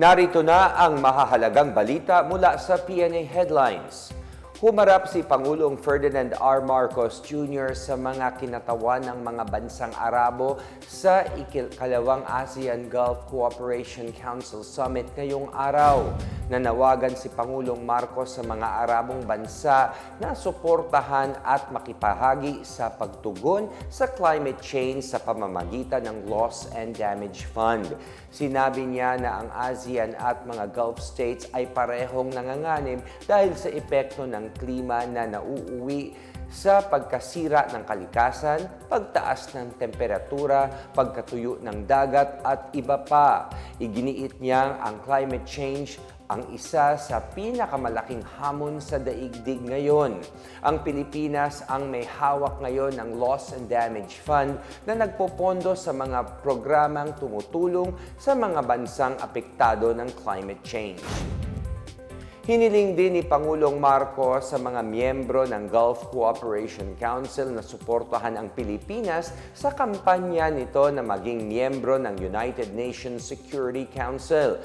Narito na ang mahahalagang balita mula sa PNA Headlines. Humarap si Pangulong Ferdinand R. Marcos Jr. sa mga kinatawan ng mga bansang Arabo sa ikalawang ASEAN Gulf Cooperation Council Summit ngayong araw. Nanawagan si Pangulong Marcos sa mga Arabong bansa na suportahan at makipahagi sa pagtugon sa climate change sa pamamagitan ng Loss and Damage Fund. Sinabi niya na ang ASEAN at mga Gulf states ay parehong nanganganib dahil sa epekto ng klima na nauuwi sa pagkasira ng kalikasan, pagtaas ng temperatura, pagkatuyo ng dagat at iba pa. Iginiit niya ang climate change ang isa sa pinakamalaking hamon sa daigdig ngayon. Ang Pilipinas ang may hawak ngayon ng Loss and Damage Fund na nagpopondo sa mga programang tumutulong sa mga bansang apektado ng climate change. Hiniling din ni Pangulong Marcos sa mga miyembro ng Gulf Cooperation Council na suportahan ang Pilipinas sa kampanya nito na maging miyembro ng United Nations Security Council.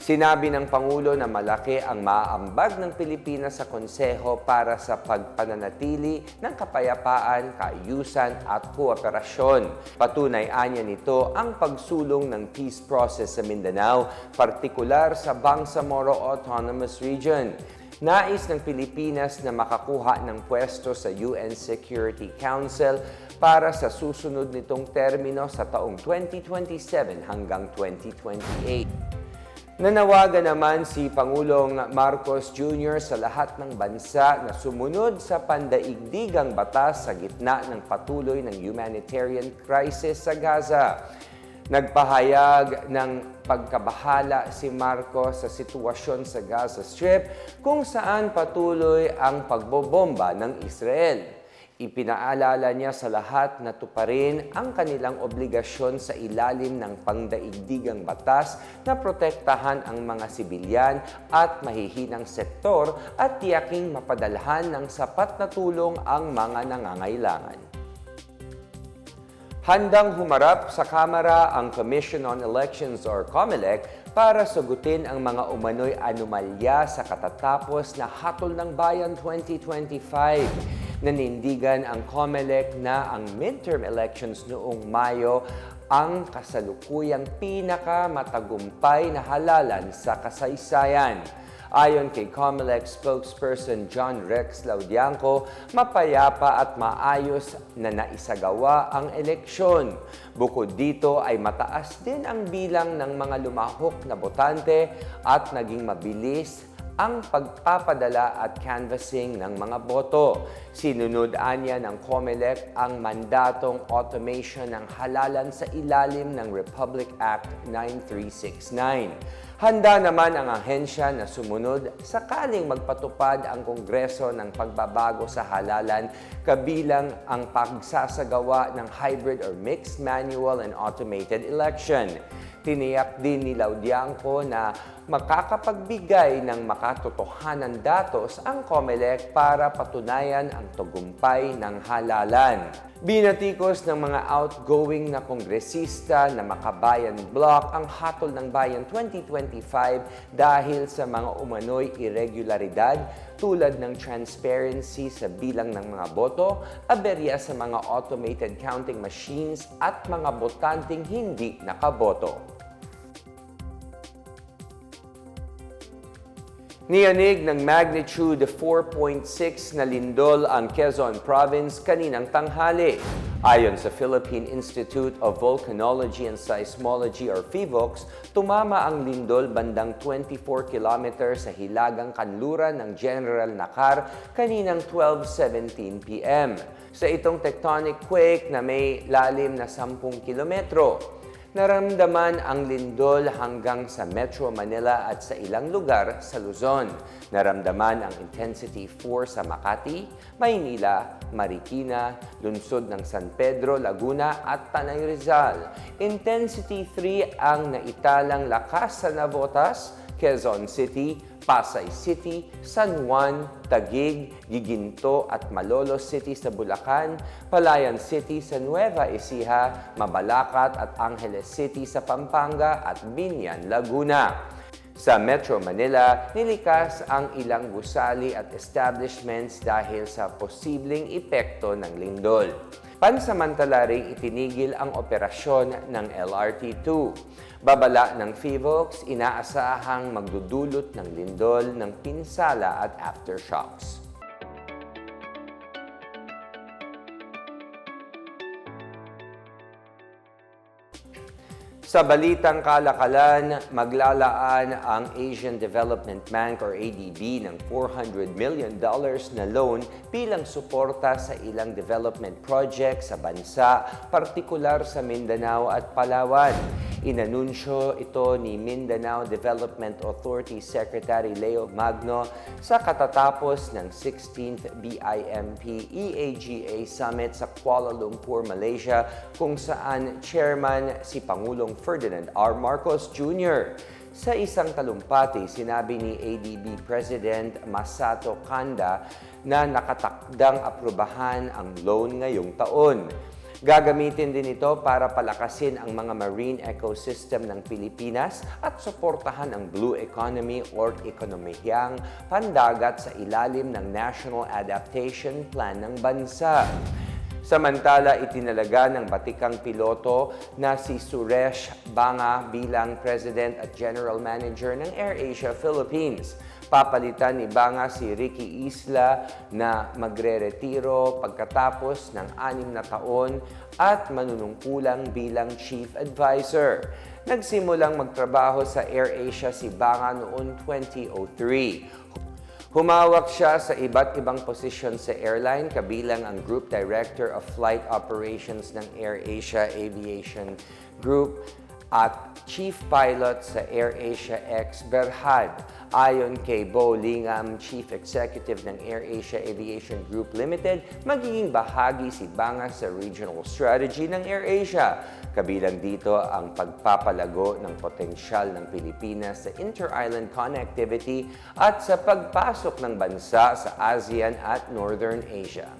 Sinabi ng Pangulo na malaki ang maaambag ng Pilipinas sa Konseho para sa pagpananatili ng kapayapaan, kaayusan at kooperasyon. Patunay anya nito ang pagsulong ng peace process sa Mindanao, partikular sa Bangsamoro Autonomous Region. Nais ng Pilipinas na makakuha ng pwesto sa UN Security Council para sa susunod nitong termino sa taong 2027 hanggang 2028. Nanawagan naman si Pangulong Marcos Jr. sa lahat ng bansa na sumunod sa pandaigdigang batas sa gitna ng patuloy ng humanitarian crisis sa Gaza. Nagpahayag ng pagkabahala si Marcos sa sitwasyon sa Gaza Strip kung saan patuloy ang pagbobomba ng Israel. Ipinaalala niya sa lahat na tuparin ang kanilang obligasyon sa ilalim ng pangdaigdigang batas na protektahan ang mga sibilyan at mahihinang sektor at tiyaking mapadalhan ng sapat na tulong ang mga nangangailangan. Handang humarap sa Kamara ang Commission on Elections or COMELEC para sagutin ang mga umano'y anomalya sa katatapos na Hatol ng Bayan 2025. Nanindigan ang COMELEC na ang midterm elections noong Mayo ang kasalukuyang pinakamatagumpay na halalan sa kasaysayan. Ayon kay COMELEC spokesperson John Rex Laudianco, mapayapa at maayos na naisagawa ang eleksyon. Bukod dito ay mataas din ang bilang ng mga lumahok na botante at naging mabilis ang pagpapadala at canvassing ng mga boto. Sinunod anya ng COMELEC ang mandatong automation ng halalan sa ilalim ng Republic Act 9369. Handa naman ang ahensya na sumunod sakaling magpatupad ang Kongreso ng pagbabago sa halalan kabilang ang pagsasagawa ng hybrid or mixed manual and automated election. Tiniyak din ni Laudianco na makakapagbigay ng makatotohanan datos ang COMELEC para patunayan ang tagumpay ng halalan. Binatikos ng mga outgoing na kongresista na Makabayan Bloc ang Hatol ng Bayan 2025 dahil sa mga umano'y irregularidad tulad ng transparency sa bilang ng mga boto, aberya sa mga automated counting machines at mga botanteng hindi nakaboto. Niyanig ng magnitude 4.6 na lindol ang Quezon Province kaninang tanghali. Ayon sa Philippine Institute of Volcanology and Seismology or PHIVOLCS, tumama ang lindol bandang 24 kilometers sa hilagang kanluran ng General Nakar kaninang 12.17 p.m. Sa itong tectonic quake na may lalim na 10 kilometro, Naramdaman ang lindol hanggang sa Metro Manila at sa ilang lugar sa Luzon. Naramdaman ang intensity 4 sa Makati, Maynila, Marikina, Lunsod ng San Pedro, Laguna at Tanay Rizal. Intensity 3 ang naitalang lakas sa Navotas, Quezon City, Pasay City, San Juan, Taguig, Giginto at Malolos City sa Bulacan, Palayan City sa Nueva Ecija, Mabalacat at Angeles City sa Pampanga at Binyan, Laguna. Sa Metro Manila, nilikas ang ilang gusali at establishments dahil sa posibleng epekto ng lindol. Pansamantala ring itinigil ang operasyon ng LRT-2. Babala ng FIVOX, inaasahang magdudulot ng lindol ng pinsala at aftershocks. Sa balitang kalakalan, maglalaan ang Asian Development Bank or ADB ng $400 million na loan bilang suporta sa ilang development projects sa bansa, partikular sa Mindanao at Palawan. Inanunsyo ito ni Mindanao Development Authority Secretary Leo Magno sa katatapos ng 16th BIMP EAGA Summit sa Kuala Lumpur, Malaysia, kung saan chairman si Pangulong Ferdinand R. Marcos Jr. Sa isang talumpati, sinabi ni ADB President Masato Kanda na nakatakdang aprubahan ang loan ngayong taon. Gagamitin din ito para palakasin ang mga marine ecosystem ng Pilipinas at suportahan ang blue economy or ekonomihang pandagat sa ilalim ng National Adaptation Plan ng bansa. Samantala, itinalaga ng batikang piloto na si Suresh Banga bilang President at General Manager ng AirAsia Philippines. Papalitan ni Banga si Ricky Isla na magre-retiro pagkatapos ng anim na taon at manunungkulang bilang Chief Advisor. Nagsimulang magtrabaho sa AirAsia si Banga noong 2003. Humawak siya sa iba't ibang posisyon sa airline, kabilang ang Group Director of Flight Operations ng AirAsia Aviation Group at Chief Pilot sa AirAsia X Berhad. Ayon kay Bo Lingam, Chief Executive ng AirAsia Aviation Group Limited, magiging bahagi si Banga sa regional strategy ng AirAsia. Kabilang dito ang pagpapalago ng potensyal ng Pilipinas sa inter-island connectivity at sa pagpasok ng bansa sa ASEAN at Northern Asia.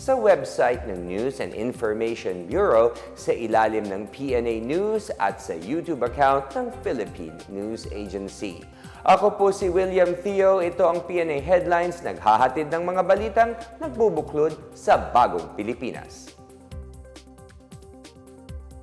sa website ng News and Information Bureau sa ilalim ng PNA News at sa YouTube account ng Philippine News Agency. Ako po si William Theo. Ito ang PNA Headlines, naghahatid ng mga balitang nagbubuklod sa bagong Pilipinas.